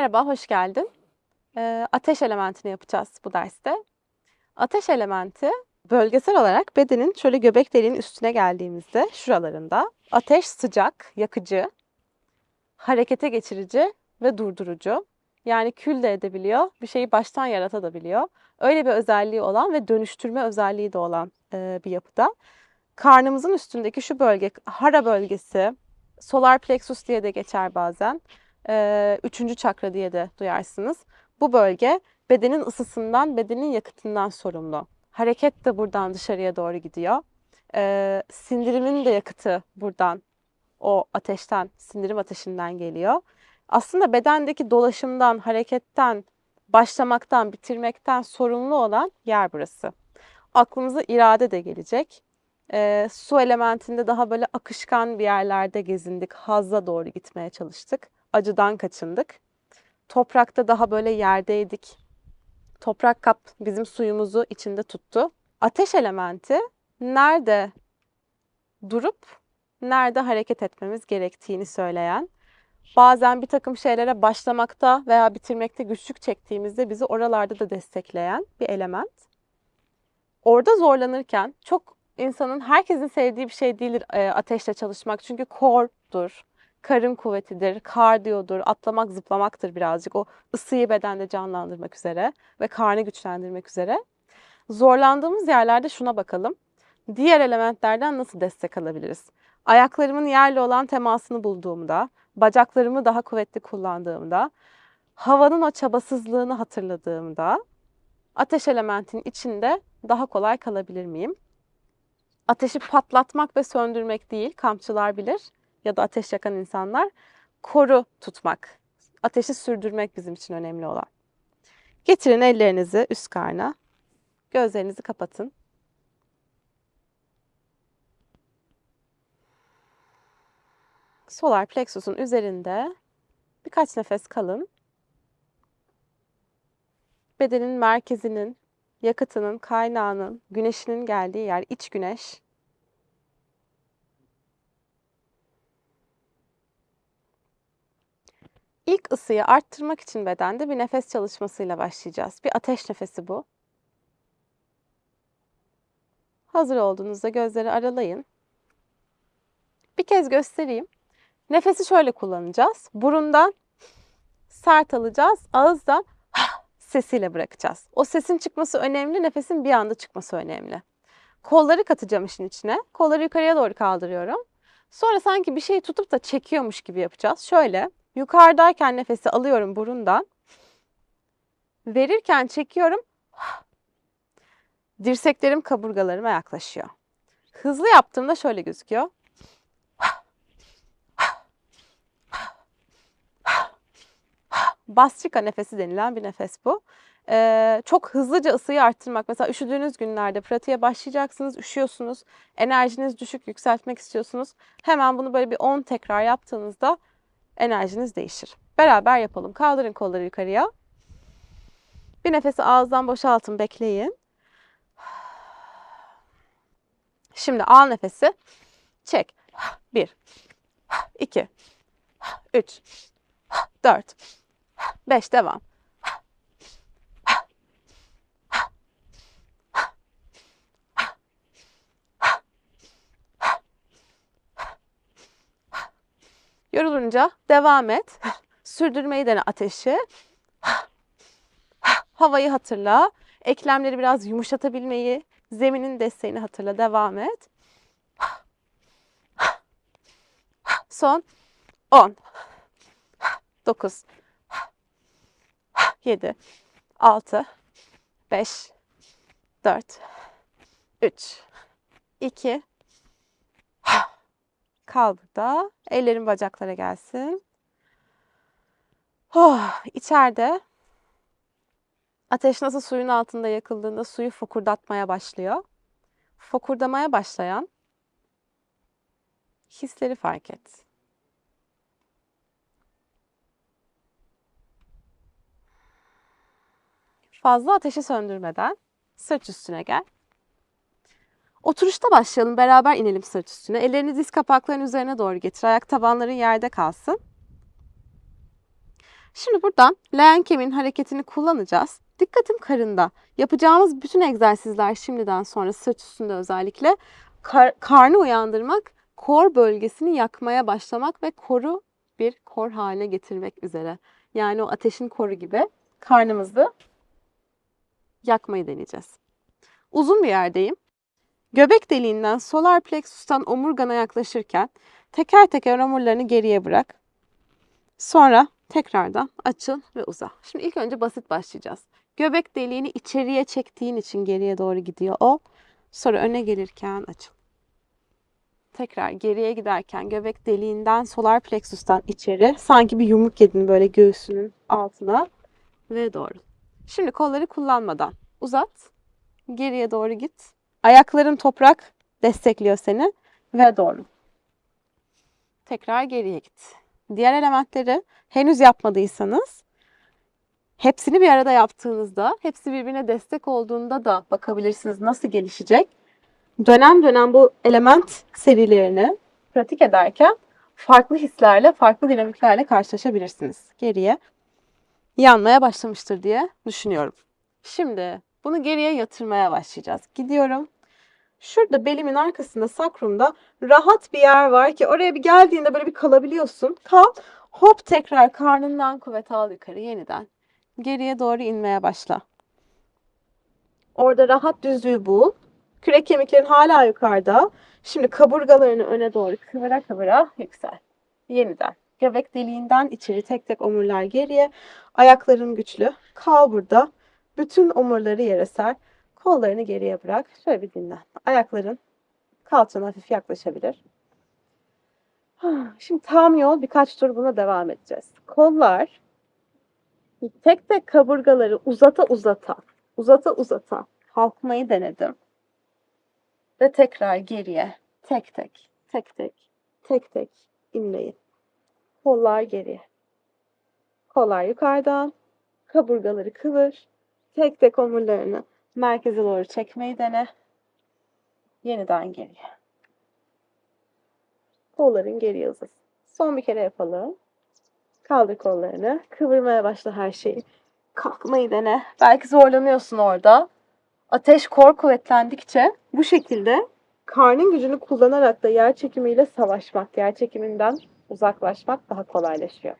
Merhaba, hoş geldin. Ee, ateş elementini yapacağız bu derste. Ateş elementi bölgesel olarak bedenin şöyle göbek deliğinin üstüne geldiğimizde şuralarında ateş sıcak, yakıcı, harekete geçirici ve durdurucu. Yani kül de edebiliyor, bir şeyi baştan yaratabiliyor. Öyle bir özelliği olan ve dönüştürme özelliği de olan e, bir yapıda. Karnımızın üstündeki şu bölge, hara bölgesi, solar plexus diye de geçer bazen. Ee, üçüncü çakra diye de duyarsınız. Bu bölge bedenin ısısından, bedenin yakıtından sorumlu. Hareket de buradan dışarıya doğru gidiyor. Ee, sindirimin de yakıtı buradan, o ateşten, sindirim ateşinden geliyor. Aslında bedendeki dolaşımdan, hareketten, başlamaktan, bitirmekten sorumlu olan yer burası. Aklımıza irade de gelecek. Ee, su elementinde daha böyle akışkan bir yerlerde gezindik, hazza doğru gitmeye çalıştık acıdan kaçındık. Toprakta daha böyle yerdeydik. Toprak kap bizim suyumuzu içinde tuttu. Ateş elementi nerede durup nerede hareket etmemiz gerektiğini söyleyen, bazen bir takım şeylere başlamakta veya bitirmekte güçlük çektiğimizde bizi oralarda da destekleyen bir element. Orada zorlanırken çok insanın herkesin sevdiği bir şey değildir e, ateşle çalışmak. Çünkü kordur, karın kuvvetidir, kardiyodur, atlamak, zıplamaktır birazcık. O ısıyı bedende canlandırmak üzere ve karnı güçlendirmek üzere. Zorlandığımız yerlerde şuna bakalım. Diğer elementlerden nasıl destek alabiliriz? Ayaklarımın yerle olan temasını bulduğumda, bacaklarımı daha kuvvetli kullandığımda, havanın o çabasızlığını hatırladığımda ateş elementinin içinde daha kolay kalabilir miyim? Ateşi patlatmak ve söndürmek değil, kampçılar bilir ya da ateş yakan insanlar koru tutmak, ateşi sürdürmek bizim için önemli olan. Getirin ellerinizi üst karna, gözlerinizi kapatın. Solar plexusun üzerinde birkaç nefes kalın. Bedenin merkezinin, yakıtının, kaynağının, güneşinin geldiği yer iç güneş. İlk ısıyı arttırmak için bedende bir nefes çalışmasıyla başlayacağız. Bir ateş nefesi bu. Hazır olduğunuzda gözleri aralayın. Bir kez göstereyim. Nefesi şöyle kullanacağız. Burundan sert alacağız. Ağızdan sesiyle bırakacağız. O sesin çıkması önemli, nefesin bir anda çıkması önemli. Kolları katacağım işin içine. Kolları yukarıya doğru kaldırıyorum. Sonra sanki bir şeyi tutup da çekiyormuş gibi yapacağız. Şöyle Yukarıdayken nefesi alıyorum burundan. Verirken çekiyorum. Dirseklerim kaburgalarıma yaklaşıyor. Hızlı yaptığımda şöyle gözüküyor. Bastrika nefesi denilen bir nefes bu. Ee, çok hızlıca ısıyı arttırmak. Mesela üşüdüğünüz günlerde pratiğe başlayacaksınız, üşüyorsunuz, enerjiniz düşük, yükseltmek istiyorsunuz. Hemen bunu böyle bir 10 tekrar yaptığınızda enerjiniz değişir. Beraber yapalım. Kaldırın kolları yukarıya. Bir nefesi ağızdan boşaltın, bekleyin. Şimdi al nefesi. Çek. Bir, iki, üç, dört, beş. Devam. Yorulunca devam et. Sürdürmeyi dene ateşi. Havayı hatırla. Eklemleri biraz yumuşatabilmeyi, zeminin desteğini hatırla. Devam et. Son 10 9 7 6 5 4 3 2 Kal burada. Ellerin bacaklara gelsin. Oh, içeride ateş nasıl suyun altında yakıldığında suyu fokurdatmaya başlıyor. Fokurdamaya başlayan hisleri fark et. Fazla ateşi söndürmeden sırt üstüne gel. Oturuşta başlayalım. Beraber inelim sırt üstüne. Ellerini diz kapaklarının üzerine doğru getir. Ayak tabanların yerde kalsın. Şimdi buradan leğen kemiğin hareketini kullanacağız. Dikkatim karında. Yapacağımız bütün egzersizler şimdiden sonra sırt üstünde özellikle kar- karnı uyandırmak, kor bölgesini yakmaya başlamak ve koru bir kor haline getirmek üzere. Yani o ateşin koru gibi karnımızı yakmayı deneyeceğiz. Uzun bir yerdeyim. Göbek deliğinden solar plexus'tan omurgana yaklaşırken teker teker omurlarını geriye bırak. Sonra tekrardan açıl ve uza. Şimdi ilk önce basit başlayacağız. Göbek deliğini içeriye çektiğin için geriye doğru gidiyor o. Sonra öne gelirken açıl. Tekrar geriye giderken göbek deliğinden solar plexus'tan içeri sanki bir yumruk yedin böyle göğsünün altına ve doğru. Şimdi kolları kullanmadan uzat. Geriye doğru git. Ayakların toprak destekliyor seni ve doğru. Tekrar geriye git. Diğer elementleri henüz yapmadıysanız hepsini bir arada yaptığınızda, hepsi birbirine destek olduğunda da bakabilirsiniz nasıl gelişecek. Dönem dönem bu element serilerini pratik ederken farklı hislerle, farklı dinamiklerle karşılaşabilirsiniz. Geriye yanmaya başlamıştır diye düşünüyorum. Şimdi bunu geriye yatırmaya başlayacağız. Gidiyorum. Şurada belimin arkasında sakrumda rahat bir yer var ki oraya bir geldiğinde böyle bir kalabiliyorsun. Kal. Hop tekrar karnından kuvvet al yukarı yeniden. Geriye doğru inmeye başla. Orada rahat düzlüğü bul. Kürek kemiklerin hala yukarıda. Şimdi kaburgalarını öne doğru kıvıra kıvıra yüksel. Yeniden. Göbek deliğinden içeri tek tek omurlar geriye. Ayakların güçlü. Kal burada. Bütün omurları yere ser. Kollarını geriye bırak. Şöyle bir dinlen. Ayakların kalçana hafif yaklaşabilir. Şimdi tam yol birkaç tur buna devam edeceğiz. Kollar tek tek kaburgaları uzata uzata, uzata uzata kalkmayı denedim. Ve tekrar geriye tek tek, tek tek, tek tek inmeyi. Kollar geriye. Kollar yukarıdan. Kaburgaları kıvır. Tek tek omurlarını merkeze doğru çekmeyi dene. Yeniden geriye. Kolların geriye uzasın. Son bir kere yapalım. Kaldır kollarını. Kıvırmaya başla her şeyi. Kalkmayı dene. Belki zorlanıyorsun orada. Ateş kor kuvvetlendikçe bu şekilde karnın gücünü kullanarak da yer çekimiyle savaşmak, yer çekiminden uzaklaşmak daha kolaylaşıyor.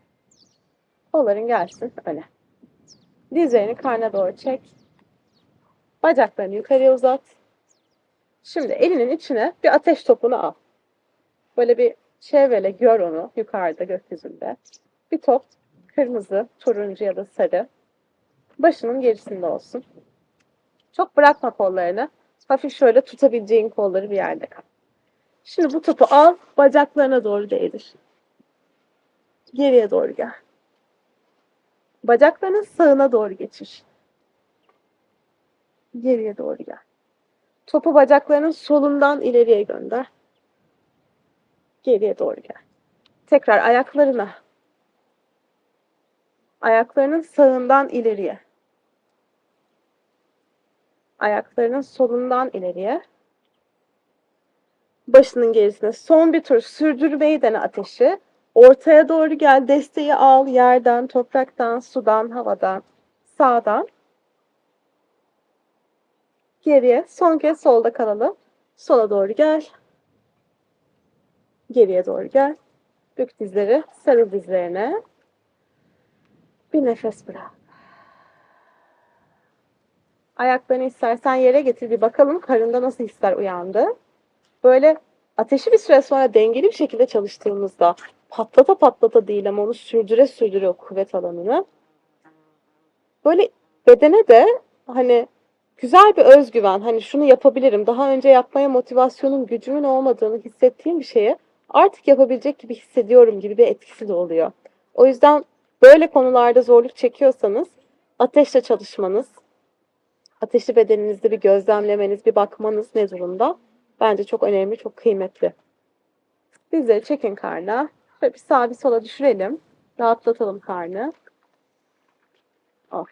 Kolların gelsin öne. Dizlerini karna doğru çek. Bacaklarını yukarıya uzat. Şimdi elinin içine bir ateş topunu al. Böyle bir çevrele gör onu yukarıda gökyüzünde. Bir top kırmızı, turuncu ya da sarı. Başının gerisinde olsun. Çok bırakma kollarını. Hafif şöyle tutabileceğin kolları bir yerde kal. Şimdi bu topu al, bacaklarına doğru değdir. Geriye doğru gel. Bacaklarının sağına doğru geçir. Geriye doğru gel. Topu bacaklarının solundan ileriye gönder. Geriye doğru gel. Tekrar ayaklarına. Ayaklarının sağından ileriye. Ayaklarının solundan ileriye. Başının gerisine. Son bir tur sürdürmeyi dene ateşi. Ortaya doğru gel. Desteği al yerden, topraktan, sudan, havadan, sağdan. Geriye. Son kez solda kalalım. Sola doğru gel. Geriye doğru gel. Bük dizleri. Sarıl dizlerine. Bir nefes bırak. Ayaklarını istersen yere getir bir bakalım karında nasıl hisler uyandı. Böyle ateşi bir süre sonra dengeli bir şekilde çalıştığımızda patlata patlata değil ama onu sürdüre sürdüre o kuvvet alanını. Böyle bedene de hani güzel bir özgüven, hani şunu yapabilirim, daha önce yapmaya motivasyonun, gücümün olmadığını hissettiğim bir şeye artık yapabilecek gibi hissediyorum gibi bir etkisi de oluyor. O yüzden böyle konularda zorluk çekiyorsanız ateşle çalışmanız, ateşli bedeninizde bir gözlemlemeniz, bir bakmanız ne durumda? Bence çok önemli, çok kıymetli. Dizleri çekin karna. Şöyle bir sağa bir sola düşürelim. Rahatlatalım karnı. Oh.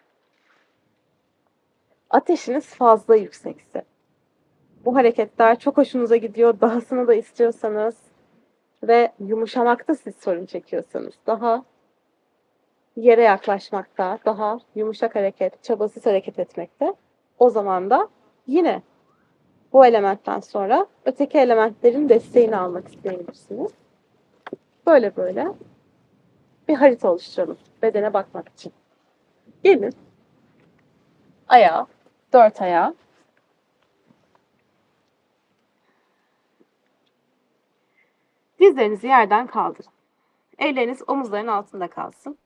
Ateşiniz fazla yüksekse. Bu hareketler çok hoşunuza gidiyor. Dahasını da istiyorsanız ve yumuşamakta siz sorun çekiyorsanız daha yere yaklaşmakta, daha yumuşak hareket, çabasız hareket etmekte. O zaman da yine bu elementten sonra öteki elementlerin desteğini almak isteyebilirsiniz. Böyle böyle bir harita oluşturalım bedene bakmak için. Gelin. Ayağı, dört ayağı. Dizlerinizi yerden kaldırın. Elleriniz omuzların altında kalsın.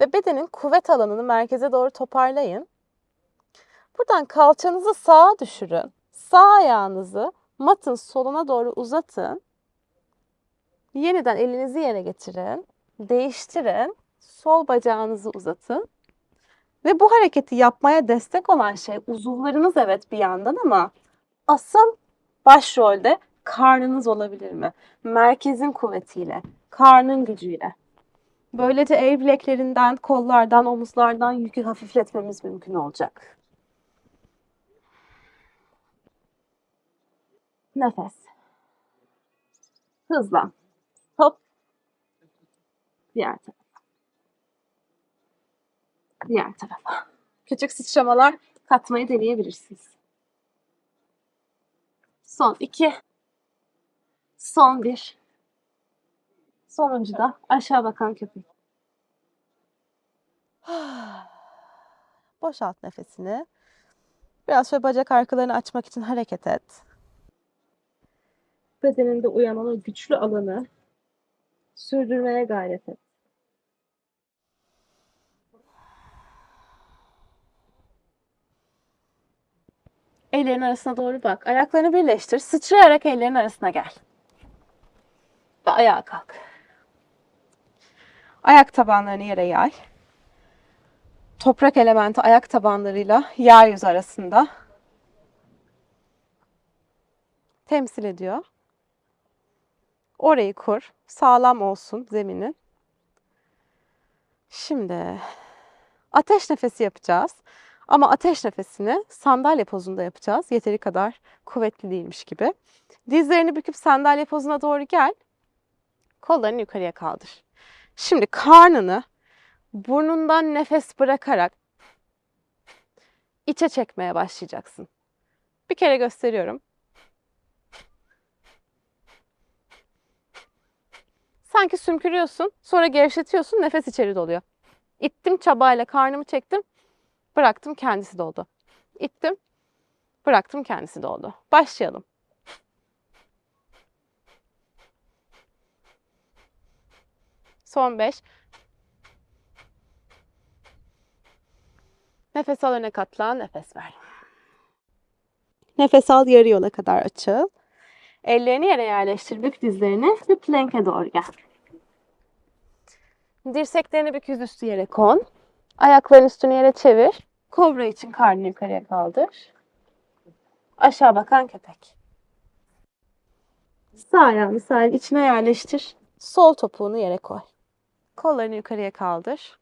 Ve bedenin kuvvet alanını merkeze doğru toparlayın. Buradan kalçanızı sağa düşürün. Sağ ayağınızı matın soluna doğru uzatın. Yeniden elinizi yere getirin. Değiştirin. Sol bacağınızı uzatın. Ve bu hareketi yapmaya destek olan şey uzuvlarınız evet bir yandan ama asıl başrolde karnınız olabilir mi? Merkezin kuvvetiyle, karnın gücüyle. Böylece el bileklerinden, kollardan, omuzlardan yükü hafifletmemiz mümkün olacak. Nefes. Hızlan. Diğer tarafa. Diğer tarafa. Küçük sıçramalar katmayı deneyebilirsiniz. Son iki. Son bir. Sonuncu da aşağı bakan köpek. Boşalt nefesini. Biraz şöyle bacak arkalarını açmak için hareket et. Bedeninde uyanan o güçlü alanı sürdürmeye gayret et. Ellerin arasına doğru bak. Ayaklarını birleştir. Sıçrayarak ellerin arasına gel. Ve ayağa kalk. Ayak tabanlarını yere yay. Toprak elementi ayak tabanlarıyla yeryüzü arasında temsil ediyor. Orayı kur. Sağlam olsun zeminin. Şimdi ateş nefesi yapacağız. Ama ateş nefesini sandalye pozunda yapacağız. Yeteri kadar kuvvetli değilmiş gibi. Dizlerini büküp sandalye pozuna doğru gel. Kollarını yukarıya kaldır. Şimdi karnını burnundan nefes bırakarak içe çekmeye başlayacaksın. Bir kere gösteriyorum. Sanki sümkürüyorsun, sonra gevşetiyorsun, nefes içeri doluyor. İttim çabayla karnımı çektim, bıraktım kendisi doldu. İttim, bıraktım kendisi doldu. Başlayalım. Son 5. Nefes al öne katlan, nefes ver. Nefes al yarı yola kadar açıl. Ellerini yere yerleştir, bük dizlerini ve plank'e doğru gel. Dirseklerini bük yüzüstü yere kon. Ayakların üstünü yere çevir. Kobra için karnını yukarıya kaldır. Aşağı bakan köpek. Sağ ayağını sahil içine yerleştir. Sol topuğunu yere koy. Kollarını yukarıya kaldır.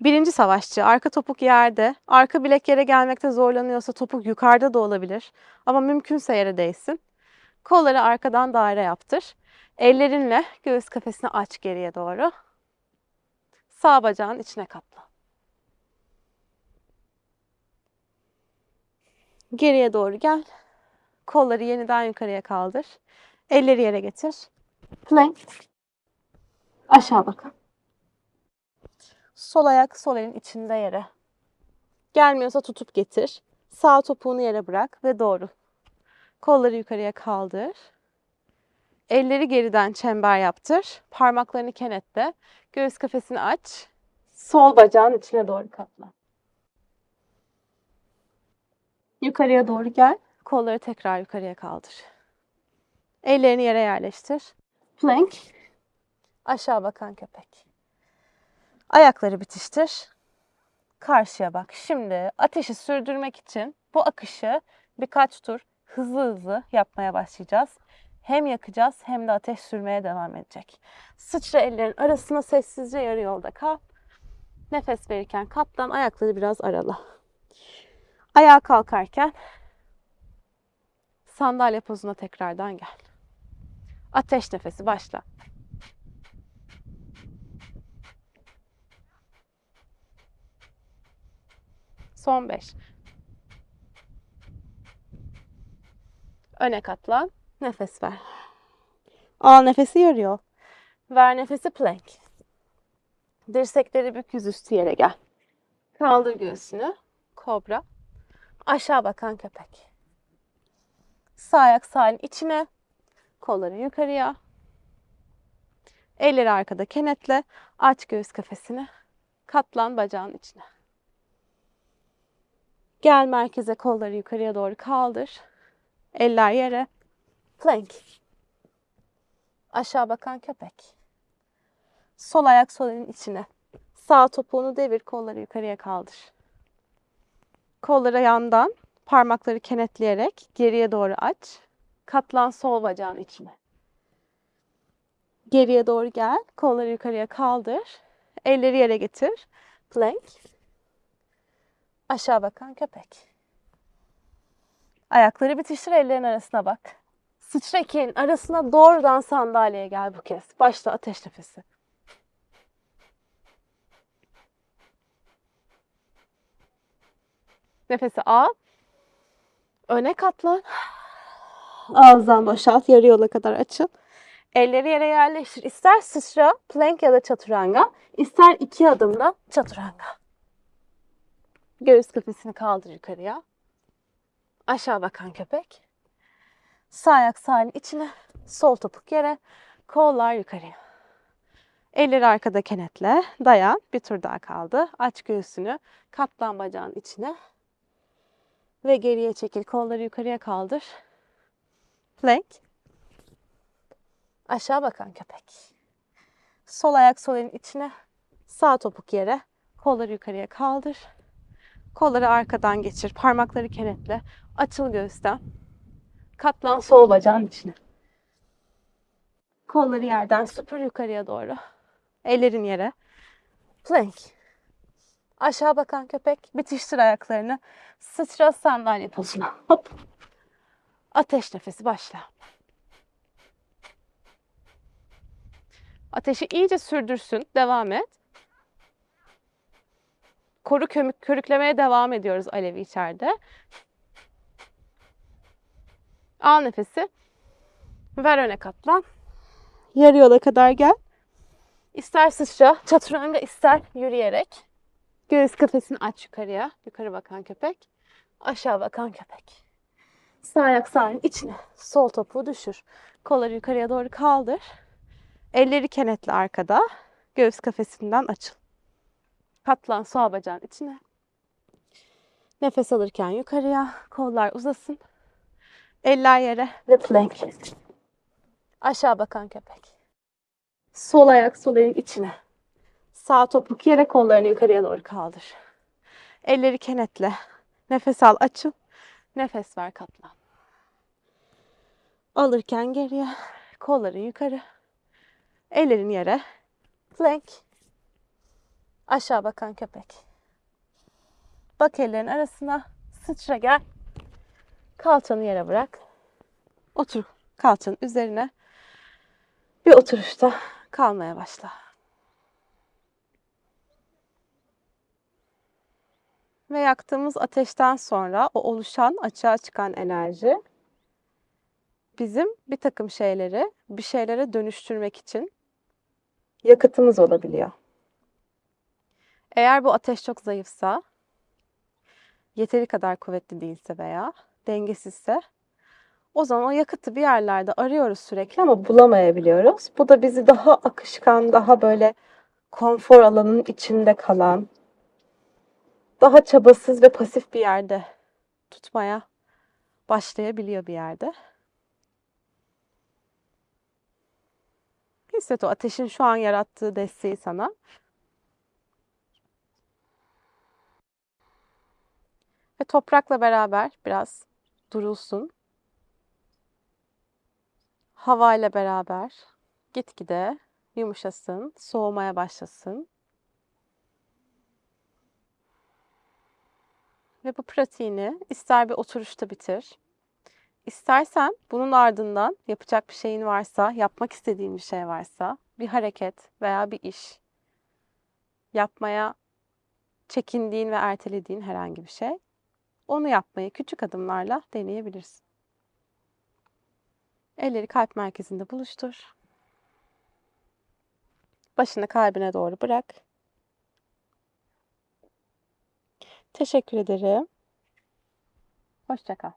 Birinci savaşçı, arka topuk yerde, arka bilek yere gelmekte zorlanıyorsa topuk yukarıda da olabilir. Ama mümkünse yere değsin. Kolları arkadan daire yaptır. Ellerinle göğüs kafesini aç geriye doğru. Sağ bacağın içine katla. Geriye doğru gel. Kolları yeniden yukarıya kaldır. Elleri yere getir. Plank. Aşağı bakın. Sol ayak sol elin içinde yere. Gelmiyorsa tutup getir. Sağ topuğunu yere bırak ve doğru. Kolları yukarıya kaldır. Elleri geriden çember yaptır. Parmaklarını kenetle. Göğüs kafesini aç. Sol bacağın içine doğru katla. Yukarıya doğru gel. Kolları tekrar yukarıya kaldır. Ellerini yere yerleştir. Plank. Aşağı bakan köpek. Ayakları bitiştir. Karşıya bak. Şimdi ateşi sürdürmek için bu akışı birkaç tur hızlı hızlı yapmaya başlayacağız hem yakacağız hem de ateş sürmeye devam edecek. Sıçra ellerin arasına sessizce yarı yolda kal. Nefes verirken katlan ayakları biraz arala. Ayağa kalkarken sandalye pozuna tekrardan gel. Ateş nefesi başla. Son 5. Öne katlan. Nefes ver. Al nefesi yarıyor. Ver nefesi plank. Dirsekleri bük yüzüstü yere gel. Kaldır göğsünü. Kobra. Aşağı bakan köpek. Sağ ayak sağın içine. Kolları yukarıya. Elleri arkada kenetle. Aç göğüs kafesini. Katlan bacağın içine. Gel merkeze kolları yukarıya doğru kaldır. Eller yere. Plank. Aşağı bakan köpek. Sol ayak sol elin içine. Sağ topuğunu devir, kolları yukarıya kaldır. Kolları yandan, parmakları kenetleyerek geriye doğru aç. Katlan sol bacağın içine. Geriye doğru gel, kolları yukarıya kaldır. Elleri yere getir. Plank. Aşağı bakan köpek. Ayakları bitiştir, ellerin arasına bak. Elin arasına doğrudan sandalyeye gel bu kez. Başla ateş nefesi. Nefesi al. Öne katlan. Ağızdan boşalt. Yarı yola kadar açıl. Elleri yere yerleştir. İster sıçra, plank ya da çaturanga. ister iki adımda çaturanga. Göğüs kafesini kaldır yukarıya. Aşağı bakan köpek. Sağ ayak sağın içine. Sol topuk yere. Kollar yukarıya. Elleri arkada kenetle. Dayan. Bir tur daha kaldı. Aç göğsünü. Katlan bacağın içine. Ve geriye çekil. Kolları yukarıya kaldır. Plank. Aşağı bakan köpek. Sol ayak sol elin içine. Sağ topuk yere. Kolları yukarıya kaldır. Kolları arkadan geçir. Parmakları kenetle. Açıl göğüsten. Katlan sol bacağın içine. Kolları yerden süpür yukarıya doğru. Ellerin yere. Plank. Aşağı bakan köpek. Bitiştir ayaklarını. Sıçra sandalye pozuna. Hop. Ateş nefesi başla. Ateşi iyice sürdürsün. Devam et. Koru kömük, körüklemeye devam ediyoruz alevi içeride. Al nefesi. Ver öne katlan. Yarı yola kadar gel. İster sıçra, çaturanga ister yürüyerek. Göğüs kafesini aç yukarıya. Yukarı bakan köpek. Aşağı bakan köpek. Sağ ayak sağın içine. Sol topuğu düşür. Kolları yukarıya doğru kaldır. Elleri kenetle arkada. Göğüs kafesinden açıl. Katlan sağ bacağın içine. Nefes alırken yukarıya. Kollar uzasın. Eller yere ve plank. Aşağı bakan köpek. Sol ayak sol elin içine. Sağ topuk yere kollarını yukarıya doğru kaldır. Elleri kenetle. Nefes al açıl. Nefes ver katlan. Alırken geriye. Kolları yukarı. Ellerin yere. Plank. Aşağı bakan köpek. Bak ellerin arasına. Sıçra gel. Kalçanı yere bırak. Otur kalçanın üzerine. Bir oturuşta kalmaya başla. Ve yaktığımız ateşten sonra o oluşan açığa çıkan enerji bizim bir takım şeyleri bir şeylere dönüştürmek için yakıtımız olabiliyor. Eğer bu ateş çok zayıfsa, yeteri kadar kuvvetli değilse veya dengesizse o zaman o yakıtı bir yerlerde arıyoruz sürekli ama bulamayabiliyoruz. Bu da bizi daha akışkan, daha böyle konfor alanının içinde kalan, daha çabasız ve pasif bir yerde tutmaya başlayabiliyor bir yerde. Hisset o ateşin şu an yarattığı desteği sana. Ve toprakla beraber biraz durulsun. Havayla beraber gitgide yumuşasın, soğumaya başlasın. Ve bu pratiğini ister bir oturuşta bitir, istersen bunun ardından yapacak bir şeyin varsa, yapmak istediğin bir şey varsa, bir hareket veya bir iş yapmaya çekindiğin ve ertelediğin herhangi bir şey. Onu yapmayı küçük adımlarla deneyebilirsin. Elleri kalp merkezinde buluştur. Başını kalbine doğru bırak. Teşekkür ederim. Hoşça kal.